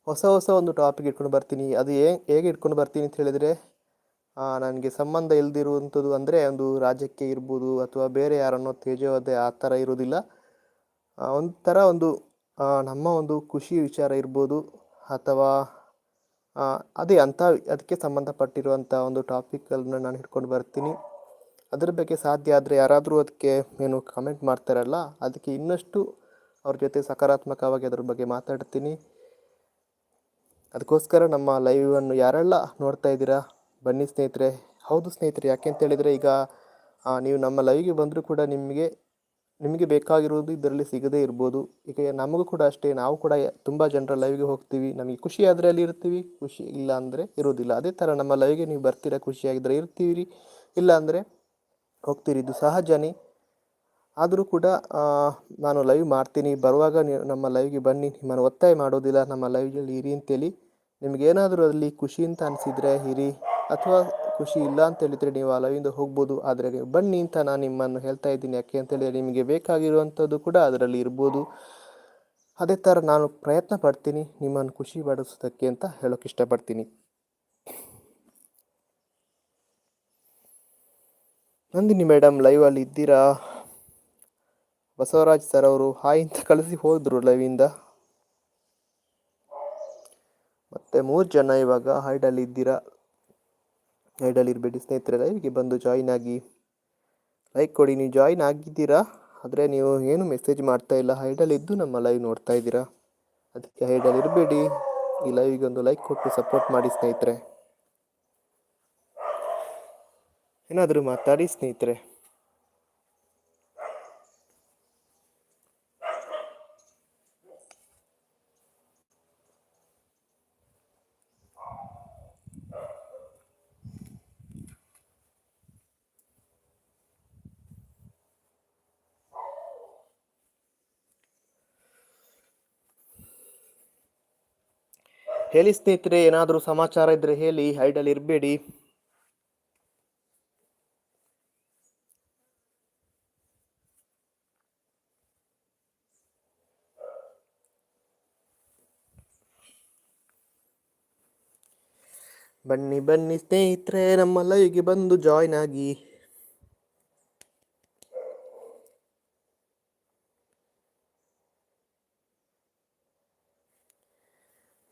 S1: ಹೊಸ ಹೊಸ ಒಂದು ಟಾಪಿಕ್ ಇಟ್ಕೊಂಡು ಬರ್ತೀನಿ. ಅದು ಹೇಗೆ ಇಟ್ಕೊಂಡು ಬರ್ತೀನಿ ಅಂತ ಹೇಳಿದರೆ ನನಗೆ ಸಂಬಂಧ ಇಲ್ಲದಿರುವಂಥದ್ದು ಅಂದರೆ ಒಂದು ರಾಜ್ಯಕ್ಕೆ ಇರ್ಬೋದು ಅಥವಾ ಬೇರೆ ಯಾರನ್ನೋ ತೇಜೋವಧೆ ಆ ಥರ ಇರೋದಿಲ್ಲ ಒಂಥರ ಒಂದು ನಮ್ಮ ಒಂದು ಖುಷಿ ವಿಚಾರ ಇರ್ಬೋದು ಅಥವಾ ಅದೇ ಅಂಥ ಅದಕ್ಕೆ ಸಂಬಂಧಪಟ್ಟಿರುವಂಥ ಒಂದು ಟಾಪಿಕನ್ನು ನಾನು ಹಿಡ್ಕೊಂಡು ಬರ್ತೀನಿ. ಅದ್ರ ಬಗ್ಗೆ ಸಾಧ್ಯ ಆದರೆ ಯಾರಾದರೂ ಅದಕ್ಕೆ ಏನು ಕಮೆಂಟ್ ಮಾಡ್ತಾರಲ್ಲ, ಅದಕ್ಕೆ ಇನ್ನಷ್ಟು ಅವ್ರ ಜೊತೆ ಸಕಾರಾತ್ಮಕವಾಗಿ ಅದ್ರ ಬಗ್ಗೆ ಮಾತಾಡ್ತೀನಿ. ಅದಕ್ಕೋಸ್ಕರ ನಮ್ಮ ಲೈವನ್ನು ಯಾರೆಲ್ಲ ನೋಡ್ತಾ ಇದ್ದೀರಾ? ಬನ್ನಿ ಸ್ನೇಹಿತರೆ. ಹೌದು ಸ್ನೇಹಿತರೆ ಯಾಕೆ ಅಂತ ಹೇಳಿದರೆ ಈಗ ನೀವು ನಮ್ಮ ಲೈವ್ಗೆ ಬಂದರೂ ಕೂಡ ನಿಮಗೆ ನಿಮಗೆ ಬೇಕಾಗಿರೋದು ಇದರಲ್ಲಿ ಸಿಗದೇ ಇರ್ಬೋದು. ಈಗ ನಮಗೂ ಕೂಡ ಅಷ್ಟೇ, ನಾವು ಕೂಡ ತುಂಬ ಜನರ ಲೈವ್ಗೆ ಹೋಗ್ತೀವಿ. ನಮಗೆ ಖುಷಿ ಆದರೆ ಅಲ್ಲಿ ಇರ್ತೀವಿ, ಖುಷಿ ಇಲ್ಲ ಅಂದರೆ ಇರೋದಿಲ್ಲ ಅದೇ ಥರ ನಮ್ಮ ಲೈವ್ಗೆ ನೀವು ಬರ್ತೀರಾ ಖುಷಿಯಾಗಿದ್ದರೆ ಇರ್ತೀವಿ ಇಲ್ಲ ಅಂದರೆ ಹೋಗ್ತೀರಿ. ಇದು ಸಹಜನೇ. ಆದರೂ ಕೂಡ ನಾನು ಲೈವ್ ಮಾಡ್ತೀನಿ. ಬರುವಾಗ ನೀವು ನಮ್ಮ ಲೈವ್ಗೆ ಬನ್ನಿ. ನಿಮ್ಮನ್ನು ಒತ್ತಾಯ ಮಾಡೋದಿಲ್ಲ. ನಮ್ಮ ಲೈವ್ನಲ್ಲಿ ಇರಿ ಅಂತೇಳಿ. ನಿಮಗೇನಾದರೂ ಅಲ್ಲಿ ಖುಷಿ ಅಂತ ಅನಿಸಿದರೆ ಇರಿ. ಅಥವಾ ಖುಷಿ ಇಲ್ಲ ಅಂತ ಹೇಳಿದರೆ ನೀವು ಆ ಲೈವಿಂದ ಹೋಗ್ಬೋದು. ಆದರೆ ಬನ್ನಿ ಅಂತ ನಾನು ನಿಮ್ಮನ್ನು ಹೇಳ್ತಾ ಇದ್ದೀನಿ. ಯಾಕೆ ಅಂತೇಳಿದರೆ ನಿಮಗೆ ಬೇಕಾಗಿರುವಂಥದ್ದು ಕೂಡ ಅದರಲ್ಲಿ ಇರ್ಬೋದು. ಅದೇ ಥರ ನಾನು ಪ್ರಯತ್ನ ಪಡ್ತೀನಿ. ನಿಮ್ಮನ್ನು ಖುಷಿ ಪಡಿಸೋದಕ್ಕೆ ಅಂತ ಹೇಳೋಕೆ ಇಷ್ಟಪಡ್ತೀನಿ. ನಂದಿನಿ ಮೇಡಮ್ ಲೈವಲ್ಲಿ ಇದ್ದೀರಾ? ಬಸವರಾಜ್ ಸರ್ ಅವರು ಹಾಯ್ ಅಂತ ಕಳಿಸಿ ಹೋದರು ಲೈವಿಂದ ಮತ್ತೆ ಮೂರು ಜನ ಇವಾಗ ಹೈಡಲ್ಲಿ ಇದ್ದೀರಾ? ಹೈಡಲ್ಲಿ ಇರಬೇಡಿ ಸ್ನೇಹಿತರೆ ಲೈವ್ಗೆ ಬಂದು ಜಾಯಿನ್ ಆಗಿ. ಲೈಕ್ ಕೊಡಿ, ನೀವು ಜಾಯಿನ್ ಆಗಿದ್ದೀರಾ? ಆದರೆ ನೀವು ಏನು ಮೆಸೇಜ್ ಮಾಡ್ತಾ ಇಲ್ಲ. ಹೈಡಲ್ ಇದ್ದು ನಮ್ಮ ಲೈವ್ ನೋಡ್ತಾ ಇದ್ದೀರಾ? ಅದಕ್ಕೆ ಹೈಡಲ್ ಇರಬೇಡಿ. ಈ ಲೈವ್ಗೆ ಒಂದು ಲೈಕ್ ಕೊಟ್ಟು ಸಪೋರ್ಟ್ ಮಾಡಿ ಸ್ನೇಹಿತರೆ. ಏನಾದರೂ ಮಾತಾಡಿ ಸ್ನೇಹಿತರೆ. ಹೇಳಿ ಸ್ನೇಹಿತರೆ, ಏನಾದರೂ ಸಮಾಚಾರ ಇದ್ರೆ ಹೇಳಿ ಹೈಡಲ್ಲಿ ಇರಬೇಡಿ. ಬನ್ನಿ ಬನ್ನಿ ಸ್ನೇಹಿತರೆ, ನಮ್ಮ ಲೈವ್ಗೆ ಬಂದು ಜಾಯ್ನ್ ಆಗಿ.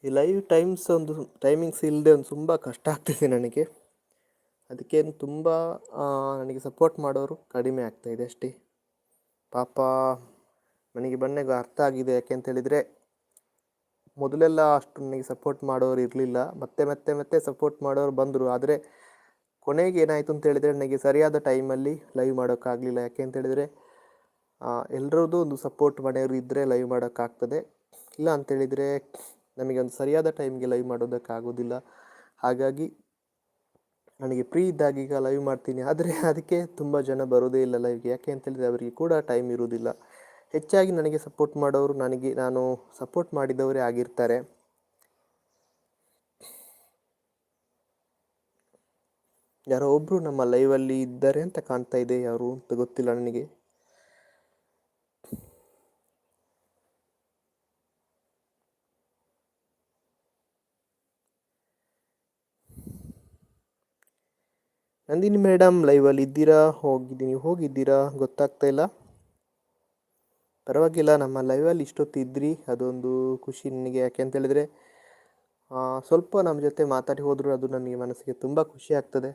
S1: ಈ ಲೈವ್ ಟೈಮ್ಸ್ ಒಂದು ಟೈಮಿಂಗ್ಸ್ ಇಲ್ಲದೆ ಒಂದು ತುಂಬ ಕಷ್ಟ ಆಗ್ತಿದೆ ನನಗೆ. ಅದಕ್ಕೇನು ತುಂಬ ನನಗೆ ಸಪೋರ್ಟ್ ಮಾಡೋರು ಕಡಿಮೆ ಆಗ್ತಾಯಿದೆ ಅಷ್ಟೇ. ಪಾಪ ನನಗೆ ಬನ್ನೆಗೂ ಅರ್ಥ ಆಗಿದೆ. ಯಾಕೆ ಅಂತ ಹೇಳಿದರೆ, ಮೊದಲೆಲ್ಲ ಅಷ್ಟು ನನಗೆ ಸಪೋರ್ಟ್ ಮಾಡೋರು ಇರಲಿಲ್ಲ. ಮತ್ತೆ ಮತ್ತೆ ಮತ್ತೆ ಸಪೋರ್ಟ್ ಮಾಡೋರು ಬಂದರು. ಆದರೆ, ಕೊನೆಗೆ ಏನಾಯಿತು ಅಂತ ಹೇಳಿದರೆ, ನನಗೆ ಸರಿಯಾದ ಟೈಮಲ್ಲಿ ಲೈವ್ ಮಾಡೋಕ್ಕಾಗಲಿಲ್ಲ. ಯಾಕೆ ಅಂತ ಹೇಳಿದರೆ ಎಲ್ಲರದ್ದು ಒಂದು ಸಪೋರ್ಟ್ ಮನೆಯವರು ಇದ್ದರೆ ಲೈವ್ ಮಾಡೋಕ್ಕಾಗ್ತದೆ. ಇಲ್ಲ ಅಂತ ಹೇಳಿದರೆ ನಮಗೆ ಒಂದು ಸರಿಯಾದ ಟೈಮ್ಗೆ ಲೈವ್ ಮಾಡೋದಕ್ಕಾಗೋದಿಲ್ಲ ಹಾಗಾಗಿ ನನಗೆ ಫ್ರೀ ಇದ್ದಾಗ ಈಗ ಲೈವ್ ಮಾಡ್ತೀನಿ. ಆದರೆ ಅದಕ್ಕೆ ತುಂಬ ಜನ ಬರೋದೇ ಇಲ್ಲ ಲೈವ್ಗೆ ಯಾಕೆ ಅಂತೇಳಿದರೆ ಅವರಿಗೆ ಕೂಡ ಟೈಮ್ ಇರುವುದಿಲ್ಲ. ಹೆಚ್ಚಾಗಿ ನನಗೆ ಸಪೋರ್ಟ್ ಮಾಡೋರು ನನಗೆ, ನಾನು ಸಪೋರ್ಟ್ ಮಾಡಿದವರೇ ಆಗಿರ್ತಾರೆ. ಯಾರೋ ಒಬ್ಬರು ನಮ್ಮ ಲೈವಲ್ಲಿ ಇದ್ದಾರೆ ಅಂತ ಕಾಣ್ತಾ ಇದೆ. ಯಾರು ಅಂತ ಗೊತ್ತಿಲ್ಲ ನನಗೆ. ನಂದಿನಿ ಮೇಡಮ್ ಲೈವಲ್ಲಿ ಇದ್ದೀರಾ? ಹೋಗಿದ್ದೀನಿ ಹೋಗಿದ್ದೀರಾ? ಗೊತ್ತಾಗ್ತಾ ಇಲ್ಲ. ಪರವಾಗಿಲ್ಲ ನಮ್ಮ ಲೈವಲ್ಲಿ ಇಷ್ಟೊತ್ತು ಇದ್ರಿ ಅದೊಂದು ಖುಷಿ ನನಗೆ. ಯಾಕೆ ಅಂತ ಹೇಳಿದರೆ ಆ, ಸ್ವಲ್ಪ ನಮ್ಮ ಜೊತೆ ಮಾತಾಡಿ ಹೋದರೂ ಅದು ನನಗೆ ಮನಸ್ಸಿಗೆ ತುಂಬ ಖುಷಿ ಆಗ್ತದೆ.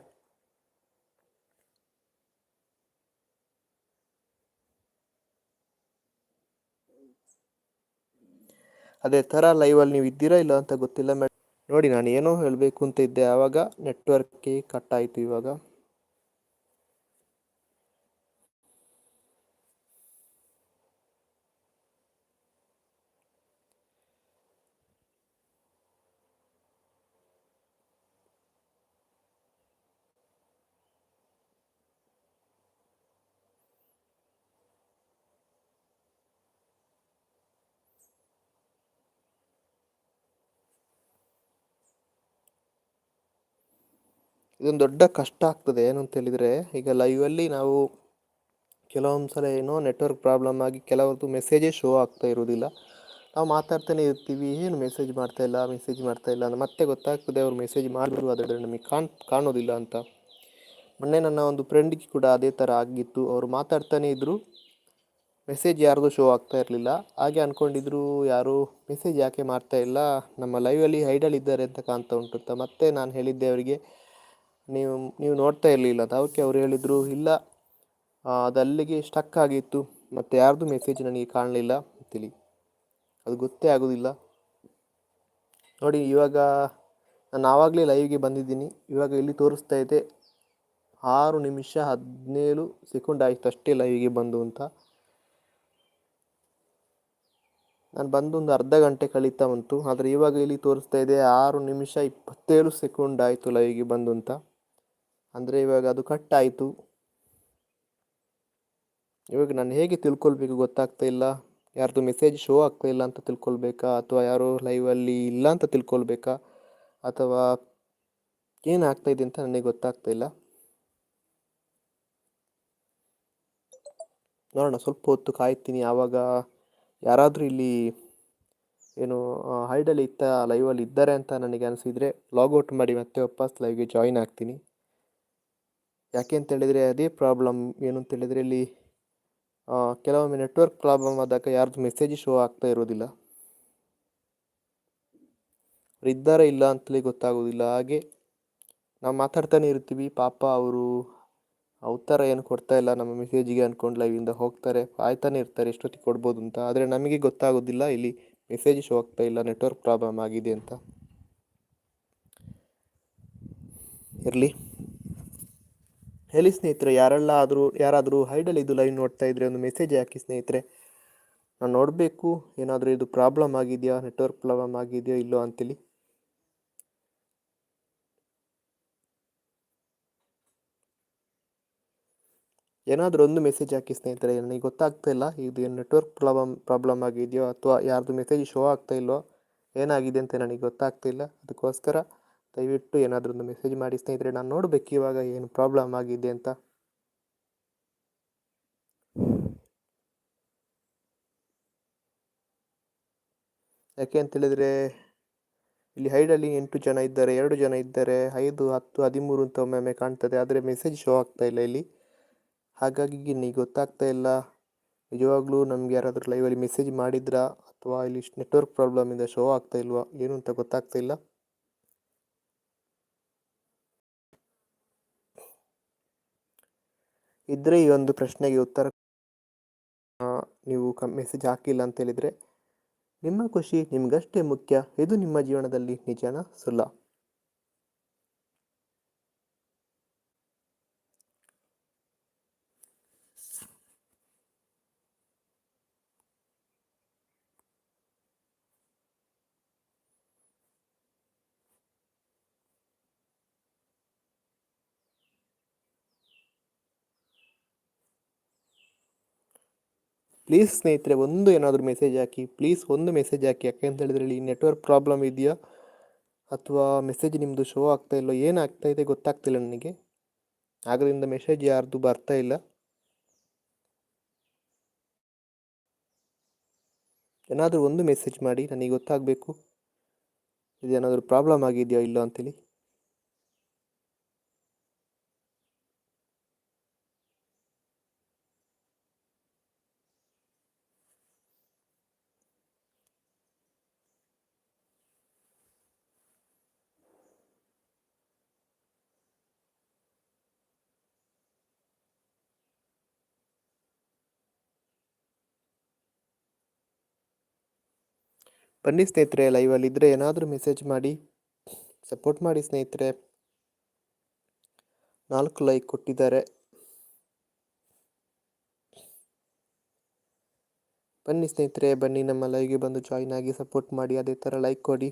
S1: ಅದೇ ಥರ ಲೈವಲ್ಲಿ ನೀವು ಇದ್ದೀರಾ ಇಲ್ಲ ಅಂತ ಗೊತ್ತಿಲ್ಲ ಮೇಡಮ್ ನೋಡಿ ನಾನು ಏನೋ ಹೇಳಬೇಕು ಅಂತ ಇದ್ದೆ. ಆವಾಗ ನೆಟ್ವರ್ಕೇ ಕಟ್ ಆಯಿತು ಇವಾಗ. ಇದೊಂದು ದೊಡ್ಡ ಕಷ್ಟ ಆಗ್ತದೆ. ಏನು ಅಂತ ಹೇಳಿದರೆ, ಈಗ ಲೈವಲ್ಲಿ ನಾವು ಕೆಲವೊಂದು ಸಲ ಏನೋ ನೆಟ್ವರ್ಕ್ ಪ್ರಾಬ್ಲಮ್ ಆಗಿ ಕೆಲವರದ್ದು ಮೆಸೇಜೇ ಶೋ ಆಗ್ತಾ ಇರೋದಿಲ್ಲ ನಾವು ಮಾತಾಡ್ತಾನೆ ಇರ್ತೀವಿ. ಏನು ಮೆಸೇಜ್ ಮಾಡ್ತಾ ಇಲ್ಲ ಮೆಸೇಜ್ ಮಾಡ್ತಾ ಇಲ್ಲ ಅಂತ ಮತ್ತೆ ಗೊತ್ತಾಗ್ತದೆ ಅವ್ರು ಮೆಸೇಜ್ ಮಾಡಿದ್ರು ಆದರೆ ನಮಗೆ ಕಾಣ್, ಕಾಣೋದಿಲ್ಲ ಅಂತ. ಮೊನ್ನೆ ನನ್ನ ಒಂದು ಫ್ರೆಂಡಿಗೆ ಕೂಡ ಅದೇ ಥರ ಆಗಿತ್ತು. ಅವರು ಮಾತಾಡ್ತಾನೆ ಇದ್ದರು ಮೆಸೇಜ್ ಯಾರ್ದು ಶೋ ಆಗ್ತಾ ಇರಲಿಲ್ಲ. ಹಾಗೆ ಅಂದ್ಕೊಂಡಿದ್ರು ಯಾರು ಮೆಸೇಜ್ ಯಾಕೆ ಮಾಡ್ತಾ ಇಲ್ಲ? ನಮ್ಮ ಲೈವಲ್ಲಿ ಹೈಡಲ್ ಇದ್ದಾರೆ ಅಂತ ಕಾಣ್ತಾ ಉಂಟು ಅಂತ. ಮತ್ತೆ ನಾನು ಹೇಳಿದ್ದೆ ಅವರಿಗೆ ನೀವು ನೀವು ನೋಡ್ತಾ ಇರಲಿಲ್ಲ. ಅದಕ್ಕೆ ಅವ್ರು ಹೇಳಿದರು, ಇಲ್ಲ ಅದಲ್ಲಿಗೆ ಅದು ಅಲ್ಲಿಗೆ ಸ್ಟಕ್ ಆಗಿತ್ತು. ಮತ್ತು ಯಾರ್ದು ಮೆಸೇಜ್ ನನಗೆ ಕಾಣಲಿಲ್ಲ. ಅಂತೇಳಿ ಅದು ಗೊತ್ತೇ ಆಗೋದಿಲ್ಲ. ನೋಡಿ, ಇವಾಗ ನಾನು ಆವಾಗಲೇ ಲೈವ್ಗೆ ಬಂದಿದ್ದೀನಿ. ಇವಾಗ ಇಲ್ಲಿ ತೋರಿಸ್ತಾ ಇದೆ. ಆರು ನಿಮಿಷ ಹದಿನೇಳು ಸೆಕೆಂಡ್ ಆಯಿತು ಅಷ್ಟೇ ಲೈವ್ಗೆ ಬಂದು ಅಂತ. ನಾನು ಬಂದು ಒಂದು ಅರ್ಧ ಗಂಟೆ ಕಳೀತಾ ಬಂತು. ಆದರೆ ಇವಾಗ ಇಲ್ಲಿ ತೋರಿಸ್ತಾ ಇದೆ, ಆರು ನಿಮಿಷ ಇಪ್ಪತ್ತೇಳು ಸೆಕೆಂಡ್ ಆಯಿತು ಲೈವ್ಗೆ ಬಂದು ಅಂತ. ಅಂದರೆ ಇವಾಗ ಅದು ಕಟ್ ಆಯಿತು ಇವಾಗ ನಾನು ಹೇಗೆ ತಿಳ್ಕೊಳ್ಬೇಕು ಗೊತ್ತಾಗ್ತಾ ಇಲ್ಲ. ಯಾರ್ದು ಮೆಸೇಜ್ ಶೋ ಆಗ್ತಾ ಇಲ್ಲ ಅಂತ ತಿಳ್ಕೊಳ್ಬೇಕಾ? ಅಥವಾ ಯಾರು ಲೈವಲ್ಲಿ ಇಲ್ಲ ಅಂತ ತಿಳ್ಕೊಳ್ಬೇಕಾ? ಅಥವಾ ಏನಾಗ್ತಾ ಇದೆ ಅಂತ ನನಗೆ ಗೊತ್ತಾಗ್ತಾ ಇಲ್ಲ. ನೋಡೋಣ, ಸ್ವಲ್ಪ ಹೊತ್ತು ಕಾಯ್ತೀನಿ. ಆವಾಗ ಯಾರಾದರೂ ಇಲ್ಲಿ ಏನು ಹೈಡಲ್ಲಿ ಇತ್ತ ಲೈವಲ್ಲಿ ಇದ್ದಾರೆ ಅಂತ ನನಗೆ ಅನಿಸಿದರೆ ಲಾಗೌಟ್ ಮಾಡಿ ಮತ್ತೆ ವಾಪಸ್ ಲೈವ್ಗೆ ಜಾಯಿನ್ ಆಗ್ತೀನಿ. ಯಾಕೆ ಅಂತ ಹೇಳಿದರೆ ಅದೇ ಪ್ರಾಬ್ಲಮ್ ಏನು ಅಂತ ಹೇಳಿದರೆ ಇಲ್ಲಿ ಕೆಲವೊಮ್ಮೆ ನೆಟ್ವರ್ಕ್ ಪ್ರಾಬ್ಲಮ್ ಆದಾಗ ಯಾರ್ದು ಮೆಸೇಜ್ ಶೋ ಆಗ್ತಾ ಇರೋದಿಲ್ಲ. ಇದ್ದಾರಾ ಇಲ್ಲ ಅಂತಲೇ ಗೊತ್ತಾಗೋದಿಲ್ಲ. ಹಾಗೆ ನಾವು ಮಾತಾಡ್ತಾನೆ ಇರ್ತೀವಿ. ಪಾಪ ಅವರು ಉತ್ತರ ಏನು ಕೊಡ್ತಾ ಇಲ್ಲ. ನಮ್ಮ ಮೆಸೇಜಿಗೆ ಅಂದ್ಕೊಂಡು ಲೈವಿಂದ ಹೋಗ್ತಾರೆ. ಕಾಯ್ತಾನೆ ಇರ್ತಾರೆ. ಎಷ್ಟೊತ್ತಿಗೆ ಕೊಡ್ಬೋದು ಅಂತ. ಆದರೆ ನಮಗೆ ಗೊತ್ತಾಗೋದಿಲ್ಲ ಇಲ್ಲಿ ಮೆಸೇಜ್ ಶೋ ಆಗ್ತಾ ಇಲ್ಲ. ನೆಟ್ವರ್ಕ್ ಪ್ರಾಬ್ಲಮ್ ಆಗಿದೆ ಅಂತ. ಇರಲಿ. ಹೇಳಿ ಸ್ನೇಹಿತರೆ ಯಾರೆಲ್ಲ ಆದರೂ ಯಾರಾದರೂ ಹೈಡಲ್ಲಿ ಇದು ಲೈವ್ ನೋಡ್ತಾ ಇದ್ರೆ ಒಂದು ಮೆಸೇಜ್ ಹಾಕಿ ಸ್ನೇಹಿತರೆ. ನಾನು ನೋಡಬೇಕು, ಏನಾದರೂ ಇದು ಪ್ರಾಬ್ಲಮ್ ಆಗಿದೆಯಾ ನೆಟ್ವರ್ಕ್ ಪ್ರಾಬ್ಲಮ್ ಆಗಿದೆಯಾ, ಇಲ್ಲೋ ಅಂತೇಳಿ. ಏನಾದರೂ ಒಂದು ಮೆಸೇಜ್ ಹಾಕಿ ಸ್ನೇಹಿತರೆ, ನನಗೆ ಗೊತ್ತಾಗ್ತಾ ಇಲ್ಲ, ಇದು ಏನು ನೆಟ್ವರ್ಕ್ ಪ್ರಾಬ್ಲಮ್ ಪ್ರಾಬ್ಲಮ್ ಆಗಿದೆಯೋ, ಅಥವಾ ಯಾರ್ದು ಮೆಸೇಜ್ ಶೋ ಆಗ್ತಾ ಇಲ್ವೋ, ಏನಾಗಿದೆ ಅಂತ ನನಗೆ ಗೊತ್ತಾಗ್ತಾ ಇಲ್ಲ. ಅದಕ್ಕೋಸ್ಕರ ದಯವಿಟ್ಟು ಏನಾದರೂ ಒಂದು ಮೆಸೇಜ್ ಮಾಡಿ ಸ್ನೇಹಿತರೆ, ನಾನು ನೋಡಬೇಕು ಇವಾಗ ಏನು ಪ್ರಾಬ್ಲಮ್ ಆಗಿದೆ ಅಂತ. ಯಾಕೆ ಅಂತೇಳಿದರೆ ಇಲ್ಲಿ ಹೈಡಲ್ಲಿ ಎಂಟು ಜನ ಇದ್ದಾರೆ, ಎರಡು ಜನ ಇದ್ದಾರೆ, ಐದು, ಹತ್ತು, ಹದಿಮೂರು ಅಂತ ಒಮ್ಮೊಮ್ಮೆ ಕಾಣ್ತದೆ, ಆದರೆ ಮೆಸೇಜ್ ಶೋ ಆಗ್ತಾ ಇಲ್ಲ ಇಲ್ಲಿ. ಹಾಗಾಗಿ ನನಗೆ ಗೊತ್ತಾಗ್ತಾ ಇಲ್ಲ. ನಿಜವಾಗ್ಲೂ ನಮ್ಗೆ ಯಾರಾದರೂ ಲೈವಲ್ಲಿ ಮೆಸೇಜ್ ಮಾಡಿದ್ರಾ? ಅಥವಾ ಇಲ್ಲಿ ನೆಟ್ವರ್ಕ್ ಪ್ರಾಬ್ಲಮ್ ಪ್ರಾಬ್ಲಮಿಂದ ಶೋ ಆಗ್ತಾ ಇಲ್ವಾ? ಏನು ಅಂತ ಗೊತ್ತಾಗ್ತಾ ಇಲ್ಲ. ಇದ್ರೆ ಈ ಒಂದು ಪ್ರಶ್ನೆಗೆ ಉತ್ತರ ನೀವು ಕ ಮೆಸೇಜ್ ಹಾಕಿಲ್ಲ ಅಂತ ಹೇಳಿದರೆ, ನಿಮ್ಮ ಖುಷಿ ನಿಮಗಷ್ಟೇ ಮುಖ್ಯ. ಇದು ನಿಮ್ಮ ಜೀವನದಲ್ಲಿ ನಿಜನ ಸುಳ್ಳ ಪ್ಲೀಸ್ ಸ್ನೇಹಿತರೆ, ಒಂದು ಏನಾದರೂ ಮೆಸೇಜ್ ಹಾಕಿ, ಪ್ಲೀಸ್ ಒಂದು ಮೆಸೇಜ್ ಹಾಕಿ. ಯಾಕೆ ಅಂತ ಹೇಳಿದ್ರೆ, ಇಲ್ಲಿ ನೆಟ್ವರ್ಕ್ ಪ್ರಾಬ್ಲಮ್ ಇದೆಯಾ? ಅಥವಾ ಮೆಸೇಜ್ ನಿಮ್ಮದು ಶೋ ಆಗ್ತಾ ಇಲ್ಲೋ ಏನಾಗ್ತಾ ಇದೆ ಗೊತ್ತಾಗ್ತಿಲ್ಲ ನನಗೆ. ಆಗದಿಂದ ಮೆಸೇಜ್ ಯಾರ್ದು ಬರ್ತಾ ಇಲ್ಲ. ಏನಾದರೂ ಒಂದು ಮೆಸೇಜ್ ಮಾಡಿ, ನನಗೆ ಗೊತ್ತಾಗಬೇಕು. ಇದೇನಾದರೂ ಪ್ರಾಬ್ಲಮ್ ಆಗಿದೆಯಾ ಇಲ್ಲೋ ಅಂತೇಳಿ. ಬನ್ನಿ ಸ್ನೇಹಿತರೆ ಲೈವಲ್ಲಿ ಇದ್ದರೆ ಏನಾದರೂ ಮೆಸೇಜ್ ಮಾಡಿ ಸಪೋರ್ಟ್ ಮಾಡಿ ಸ್ನೇಹಿತರೆ. ನಾಲ್ಕು ಲೈಕ್ ಕೊಟ್ಟಿದ್ದಾರೆ. ಬನ್ನಿ ಸ್ನೇಹಿತರೆ, ಬನ್ನಿ ನಮ್ಮ ಲೈವ್ಗೆ ಬಂದು ಜಾಯಿನ್ ಆಗಿ ಸಪೋರ್ಟ್ ಮಾಡಿ, ಅದೇ ಥರ ಲೈಕ್ ಕೊಡಿ.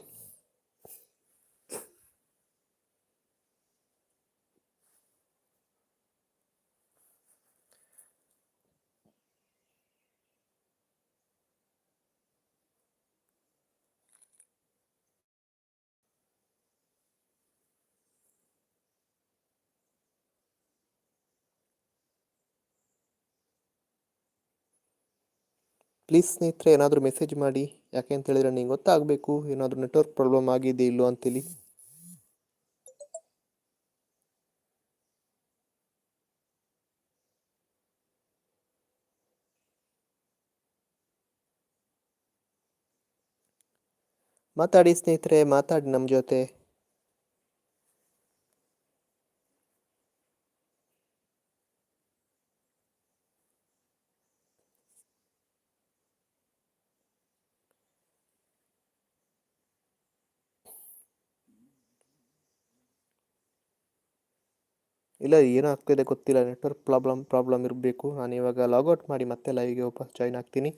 S1: ಪ್ಲೀಸ್ ಸ್ನೇಹಿತರೆ, ಏನಾದರೂ ಮೆಸೇಜ್ ಮಾಡಿ. ಯಾಕೆ ಅಂತ ಹೇಳಿದ್ರೆ ನಿಂಗೆ ಗೊತ್ತಾಗಬೇಕು. ಏನಾದರೂ ನೆಟ್ವರ್ಕ್ ಪ್ರಾಬ್ಲಮ್ ಆಗಿದೆ ಇಲ್ಲೋ ಅಂತೇಳಿ. ಮಾತಾಡಿ ಸ್ನೇಹಿತರೆ, ಮಾತಾಡಿ ನಮ್ಮ ಜೊತೆ. ಇಲ್ಲ ಏನಾಗ್ತಿದೆ ಗೊತ್ತಿಲ್ಲ. ನೆಟ್ವರ್ಕ್ ಪ್ರಾಬ್ಲಮ್ ಪ್ರಾಬ್ಲಮ್ ಇರಬೇಕು. ನಾನು ಇವಾಗ ಲಾಗೌಟ್ ಮಾಡಿ ಮತ್ತೆ ಲೈವ್ಗೆ ವಾಪಸ್ ಜಾಯ್ನ್ ಆಗ್ತೀನಿ.